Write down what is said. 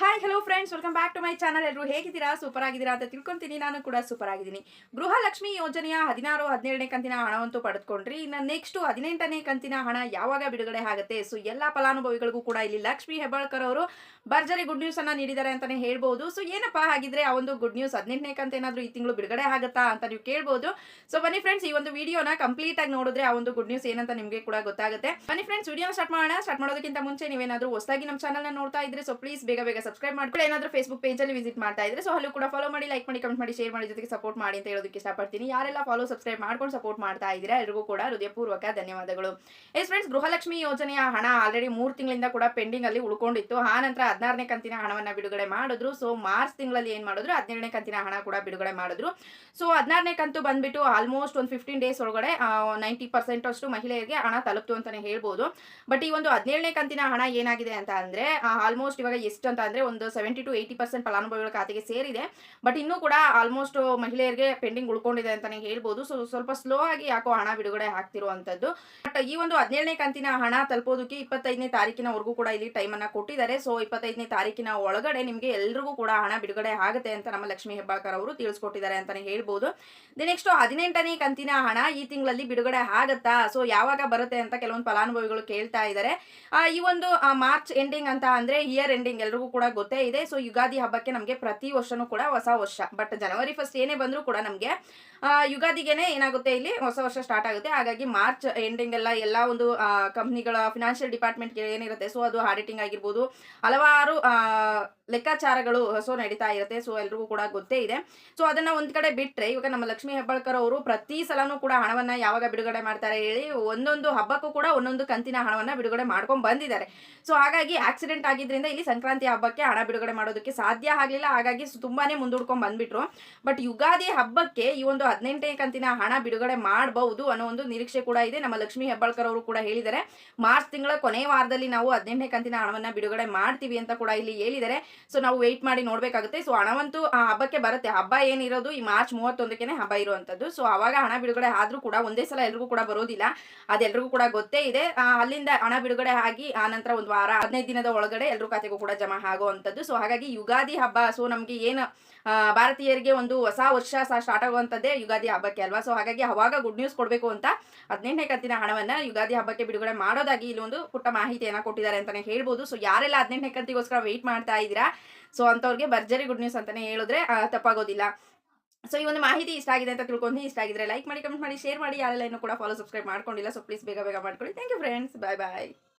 Hi hello friends welcome back to my channel ಎಲ್ಲರೂ ಹೇಗಿದ್ದೀರಾ? Super ಆಗಿದ್ದೀರಾ ಅಂತ ತಿಳ್ಕೊಂತೀನಿ. ನಾನು ಕೂಡ ಸೂಪರ್ ಆಗಿದ್ದೀನಿ. ಗೃಹಲಕ್ಷ್ಮಿ ಯೋಜನೆಯ ಹದಿನಾರು, ಹದಿನೇಳನೇ ಕಂತಿನ ಹಣವಂತೂ ಪಡೆದುಕೊಂಡ್ರಿ. ಇನ್ನು ನೆಕ್ಸ್ಟ್ ಹದಿನೆಂಟನೇ ಕಂತಿನ ಹಣ ಯಾವಾಗ ಬಿಡುಗಡೆ ಆಗುತ್ತೆ? ಸೊ ಎಲ್ಲ ಫಲಾನುಭವಿಗಳಿಗೂ ಕೂಡ ಇಲ್ಲಿ ಲಕ್ಷ್ಮಿ ಹೆಬ್ಬಾಳ್ಕರ್ ಅವರು ಭರ್ಜರಿ ಗುಡ್ ನ್ಯೂಸ್ ಅನ್ನ ನೀಡಿದ್ದಾರೆ ಅಂತಾನೆ ಹೇಳ್ಬೋದು. ಸೊ ಏನಪ್ಪಾ ಹಾಗಿದ್ರೆ ಆ ಒಂದು ಗುಡ್ ನ್ಯೂಸ್ ಹದಿನೆಂಟನೇ ಕಂತ ಏನಾದರೂ ಈ ತಿಂಗಳು ಬಿಡುಗಡೆ ಆಗುತ್ತಾ ಅಂತ ನೀವು ಕೇಳ್ಬೋದು. ಸೊ ಬನ್ನಿ ಫ್ರೆಂಡ್ಸ್ ಈ ಒಂದು ವಿಡಿಯೋನ ಕಂಪ್ಲೀಟ್ ಆಗಿ ನೋಡಿದ್ರೆ ಆ ಒಂದು ಗುಡ್ ನ್ಯೂಸ್ ಏನಂತ ನಿಮಗೆ ಕೂಡ ಗೊತ್ತಾಗುತ್ತೆ. ಬನ್ನಿ ಫ್ರೆಂಡ್ಸ್ ವಿಡಿಯೋ ಸ್ಟಾರ್ಟ್ ಮಾಡೋಣ. ಸ್ಟಾರ್ಟ್ ಮಾಡೋದಕ್ಕಿಂತ ಮುಂಚೆ ನೀವೇನಾದರೂ ಹೊಸದಾಗಿ ನಮ್ಮ ಚಾನಲ್ನ ನೋಡ್ತಾ ಇದ್ರೆ ಸೊ ಪ್ಲೀಸ್ ಬೇಗ ಬೇಗ ಸಬ್ಸ್ಕ್ರೈಬ್ ಮಾಡ್ಕೊಳ್ಳಿ. ಏನಾದ್ರೂ ಫೇಸ್ಬುಕ್ ಪೇಜಲ್ಲಿ ವಿಸಿಟ್ ಮಾಡ್ತಾ ಇದ್ರೆ ಸೊ ಅಲ್ಲೂ ಕೂಡ ಫಾಲೋ ಮಾಡಿ ಲೈಕ್ ಮಾಡಿ ಕಮೆಂಟ್ ಮಾಡಿ ಶೇರ್ ಮಾಡಿ ಜೊತೆಗೆ ಸಪೋರ್ಟ್ ಮಾಡಿ ಅಂತ ಹೇಳೋದಕ್ಕೆ ಇಷ್ಟಪಡ್ತೀನಿ. ಯಾರೆಲ್ಲ ಫಾಲೋ ಸಬ್ಸ್ಕ್ರೈಬ್ ಮಾಡ್ಕೊಂಡು ಸಪೋರ್ಟ್ ಮಾಡ್ತಾ ಇದ್ದೀರಾ, ಎಲ್ರಿಗೂ ಕೂಡ ಹೃದಯಪೂರ್ವಕ ಧನ್ಯವಾದಗಳು. ಎಸ್ ಫ್ರೆಂಡ್ಸ್ ಗೃಹಲಕ್ಷ್ಮಿ ಯೋಜನೆಯ ಹಣ ಆಲ್ರೆಡಿ ಮೂರು ತಿಂಗಳಿಂದ ಕೂಡ ಪೆಂಡಿಂಗ್ ಅಲ್ಲಿ ಉಳ್ಕೊಂಡಿತ್ತು. ಆ ನಂತರ ಹದಿನಾರನೇ ಕಂತಿನ ಹಣವನ್ನ ಬಿಡುಗಡೆ ಮಾಡಿದ್ರು. ಸೊ ಮಾರ್ಚ್ ತಿಂಗಳಲ್ಲಿ ಏನ್ ಮಾಡಿದ್ರು? ಹದಿನೇಳನೇ ಕಂತಿನ ಹಣ ಕೂಡ ಬಿಡುಗಡೆ ಮಾಡಿದ್ರು. ಸೊ ಹದಿನಾರನೇ ಕಂತು ಬಂದ್ಬಿಟ್ಟು ಆಲ್ಮೋಸ್ಟ್ ಒಂದು ಫಿಫ್ಟೀನ್ ಡೇಸ್ ಒಳಗಡೆ ನೈಂಟಿ ಪರ್ಸೆಂಟ್ ಅಷ್ಟು ಮಹಿಳೆಯರಿಗೆ ಹಣ ತಲುಪ್ತು ಅಂತಾನೆ ಹೇಳ್ಬೋದು. ಬಟ್ ಈ ಒಂದು ಹದಿನೇಳನೇ ಕಂತಿನ ಹಣ ಏನಾಗಿದೆ ಅಂತ ಅಂದ್ರೆ ಆಲ್ಮೋಸ್ಟ್ ಇವಾಗ ಎಷ್ಟು ಅಂತ ಒಂದು ಸೆವೆಂಟಿ ಟು ಏಯ್ಟಿ ಪರ್ಸೆಂಟ್ ಫಲಾನುಭವಿಗಳ ಖಾತೆಗೆ ಸೇರಿದೆ. ಬಟ್ ಇನ್ನೂ ಕೂಡ ಆಲ್ಮೋಸ್ಟ್ ಮಹಿಳೆಯರಿಗೆ ಪೆಂಡಿಂಗ್ ಉಳ್ಕೊಂಡಿದೆ ಅಂತಾನೆ ಹೇಳ್ಬೋದು. ಸೊ ಸ್ವಲ್ಪ ಸ್ಲೋ ಆಗಿ ಯಾಕೋ ಹಣ ಬಿಡುಗಡೆ ಆಗ್ತಿರುವಂತದ್ದು. ಬಟ್ ಈ ಒಂದು ಹದಿನೇಳನೇ ಕಂತಿನ ಹಣ ತಲುಪೋದಕ್ಕೆ ಇಪ್ಪತ್ತೈದನೇ ತಾರೀಕಿನವರೆಗೂ ಕೂಡ ಇಲ್ಲಿ ಟೈಮ್ ಅನ್ನ ಕೊಟ್ಟಿದ್ದಾರೆ. ಸೊ ಇಪ್ಪತ್ತೈದನೇ ತಾರೀಕಿನ ಒಳಗಡೆ ನಿಮಗೆ ಎಲ್ರಿಗೂ ಕೂಡ ಹಣ ಬಿಡುಗಡೆ ಆಗುತ್ತೆ ಅಂತ ನಮ್ಮ ಲಕ್ಷ್ಮಿ ಹೆಬ್ಬಾಳ್ಕರ್ ಅವರು ತಿಳಿಸ್ಕೊಟ್ಟಿದ್ದಾರೆ ಅಂತಾನೆ ಹೇಳ್ಬೋದು. ನೆಕ್ಸ್ಟ್ ಹದಿನೆಂಟನೇ ಕಂತಿನ ಹಣ ಈ ತಿಂಗಳಲ್ಲಿ ಬಿಡುಗಡೆ ಆಗತ್ತಾ? ಸೊ ಯಾವಾಗ ಬರುತ್ತೆ ಅಂತ ಕೆಲವೊಂದು ಫಲಾನುಭವಿಗಳು ಕೇಳ್ತಾ ಇದ್ದಾರೆ. ಈ ಒಂದು ಮಾರ್ಚ್ ಎಂಡಿಂಗ್ ಅಂತ ಅಂದ್ರೆ ಇಯರ್ ಎಂಡಿಂಗ್ ಎಲ್ರಿಗೂ ಕೂಡ ಗೊತ್ತೇ ಇದೆ. ಸೊ ಯುಗಾದಿ ಹಬ್ಬಕ್ಕೆ ನಮಗೆ ಪ್ರತಿ ವರ್ಷನೂ ಕೂಡ ಹೊಸ ವರ್ಷ. ಬಟ್ ಜನವರಿ ಫಸ್ಟ್ ಏನೇ ಬಂದರೂ ಕೂಡ ನಮಗೆ ಯುಗಾದಿಗೆನೆ ಏನಾಗುತ್ತೆ ಇಲ್ಲಿ ಹೊಸ ವರ್ಷ ಸ್ಟಾರ್ಟ್ ಆಗುತ್ತೆ. ಹಾಗಾಗಿ ಮಾರ್ಚ್ ಎಂಡಿಂಗ್ ಎಲ್ಲ ಎಲ್ಲ ಒಂದು ಕಂಪ್ನಿಗಳ ಫಿನಾನ್ಷಿಯಲ್ ಡಿಪಾರ್ಟ್ಮೆಂಟ್ಗೆ ಏನಿರುತ್ತೆ. ಸೊ ಅದು ಆಡಿಟಿಂಗ್ ಆಗಿರ್ಬೋದು. ಹಲವಾರು ಲೆಕ್ಕಾಚಾರಗಳು ಸೊ ನಡೀತಾ ಇರುತ್ತೆ. ಸೊ ಎಲ್ರಿಗೂ ಕೂಡ ಗೊತ್ತೇ ಇದೆ. ಸೊ ಅದನ್ನ ಒಂದ್ ಕಡೆ ಬಿಟ್ರೆ ಇವಾಗ ನಮ್ಮ ಲಕ್ಷ್ಮಿ ಹೆಬ್ಬಾಳ್ಕರ್ ಅವರು ಪ್ರತಿ ಸಲನೂ ಕೂಡ ಹಣವನ್ನ ಯಾವಾಗ ಬಿಡುಗಡೆ ಮಾಡ್ತಾರೆ ಹೇಳಿ ಒಂದೊಂದು ಹಬ್ಬಕ್ಕೂ ಕೂಡ ಒಂದೊಂದು ಕಂತಿನ ಹಣವನ್ನ ಬಿಡುಗಡೆ ಮಾಡ್ಕೊಂಡ್ ಬಂದಿದ್ದಾರೆ. ಸೊ ಹಾಗಾಗಿ ಆಕ್ಸಿಡೆಂಟ್ ಆಗಿದ್ರಿಂದ ಇಲ್ಲಿ ಸಂಕ್ರಾಂತಿ ಹಬ್ಬಕ್ಕೆ ಹಣ ಬಿಡುಗಡೆ ಮಾಡೋದಕ್ಕೆ ಸಾಧ್ಯ ಆಗಲಿಲ್ಲ. ಹಾಗಾಗಿ ತುಂಬಾನೇ ಮುಂದೂಡ್ಕೊಂಡ್ ಬಂದ್ಬಿಟ್ರು. ಬಟ್ ಯುಗಾದಿ ಹಬ್ಬಕ್ಕೆ ಈ ಒಂದು ಹದಿನೆಂಟನೇ ಕಂತಿನ ಹಣ ಬಿಡುಗಡೆ ಮಾಡಬಹುದು ಅನ್ನೋ ಒಂದು ನಿರೀಕ್ಷೆ ಕೂಡ ಇದೆ. ನಮ್ಮ ಲಕ್ಷ್ಮಿ ಹೆಬ್ಬಾಳ್ಕರ್ ಅವರು ಕೂಡ ಹೇಳಿದ್ದಾರೆ. ಮಾರ್ಚ್ ತಿಂಗಳ ಕೊನೆಯ ವಾರದಲ್ಲಿ ನಾವು ಹದಿನೆಂಟನೇ ಕಂತಿನ ಹಣವನ್ನ ಬಿಡುಗಡೆ ಮಾಡ್ತೀವಿ ಅಂತ ಕೂಡ ಇಲ್ಲಿ ಹೇಳಿದ್ದಾರೆ. ಸೊ ನಾವು ವೆಯ್ಟ್ ಮಾಡಿ ನೋಡ್ಬೇಕಾಗುತ್ತೆ. ಸೊ ಹಣವಂತೂ ಆ ಹಬ್ಬಕ್ಕೆ ಬರುತ್ತೆ. ಹಬ್ಬ ಏನಿರೋದು ಈ ಮಾರ್ಚ್ ಮೂವತ್ತೊಂದಕ್ಕೆ ಹಬ್ಬ ಇರುವಂತದ್ದು. ಸೊ ಅವಾಗ ಹಣ ಬಿಡುಗಡೆ ಆದ್ರೂ ಕೂಡ ಒಂದೇ ಸಲ ಎಲ್ರಿಗೂ ಕೂಡ ಬರೋದಿಲ್ಲ. ಅದೆಲ್ರಿಗೂ ಕೂಡ ಗೊತ್ತೇ ಇದೆ. ಅಲ್ಲಿಂದ ಹಣ ಬಿಡುಗಡೆ ಆಗಿ ಆ ನಂತರ ಒಂದು ವಾರ, ಹದಿನೈದು ದಿನದ ಒಳಗಡೆ ಎಲ್ರ ಖಾತೆಗೂ ಕೂಡ ಜಮಾ ಆಗುವಂಥದ್ದು. ಸೊ ಹಾಗಾಗಿ ಯುಗಾದಿ ಹಬ್ಬ ಸೊ ನಮಗೆ ಏನು ಭಾರತೀಯರಿಗೆ ಒಂದು ಹೊಸ ವರ್ಷ ಸಹ ಸ್ಟಾರ್ಟ್ ಆಗುವಂಥದ್ದೇ ಯುಗಾದಿ ಹಬ್ಬಕ್ಕೆ ಅಲ್ವಾ? ಸೊ ಹಾಗಾಗಿ ಅವಾಗ ಗುಡ್ ನ್ಯೂಸ್ ಕೊಡಬೇಕು ಅಂತ ಹದಿನೆಂಟನೇ ಕಂತಿನ ಹಣವನ್ನು ಯುಗಾದಿ ಹಬ್ಬಕ್ಕೆ ಬಿಡುಗಡೆ ಮಾಡೋದಾಗಿ ಇಲ್ಲಿ ಒಂದು ಪುಟ್ಟ ಮಾಹಿತಿಯನ್ನು ಕೊಟ್ಟಿದ್ದಾರೆ ಅಂತಲೇ ಹೇಳ್ಬೋದು. ಸೊ ಯಾರೆಲ್ಲ ಹದಿನೆಂಟನೇ ಕಂತಿಗೋಸ್ಕರ ವೆಯ್ಟ್ ಮಾಡ್ತಾ ಇದ್ದೀರಾ? ಸೊ ಅಂಥವ್ರಿಗೆ ಭರ್ಜರಿ ಗುಡ್ ನ್ಯೂಸ್ ಅಂತಲೇ ಹೇಳಿದ್ರೆ ತಪ್ಪಾಗೋದಿಲ್ಲ. ಸೊ ಈ ಒಂದು ಮಾಹಿತಿ ಇಷ್ಟ ಆಗಿದೆ ಅಂತ ತಿಳ್ಕೊಂಡು ಇಷ್ಟ ಆಗಿದ್ರೆ ಲೈಕ್ ಮಾಡಿ ಕಮೆಂಟ್ ಮಾಡಿ ಶೇರ್ ಮಾಡಿ. ಯಾರೆಲ್ಲ ಇನ್ನೂ ಕೂಡ ಫಾಲೋ ಸಬ್ಸ್ಕ್ರೈಬ್ ಮಾಡ್ಕೊಂಡಿಲ್ಲ ಸೊ ಪ್ಲೀಸ್ ಬೇಗ ಬೇಗ ಮಾಡ್ಕೊಳ್ಳಿ. Thank you friends bye bye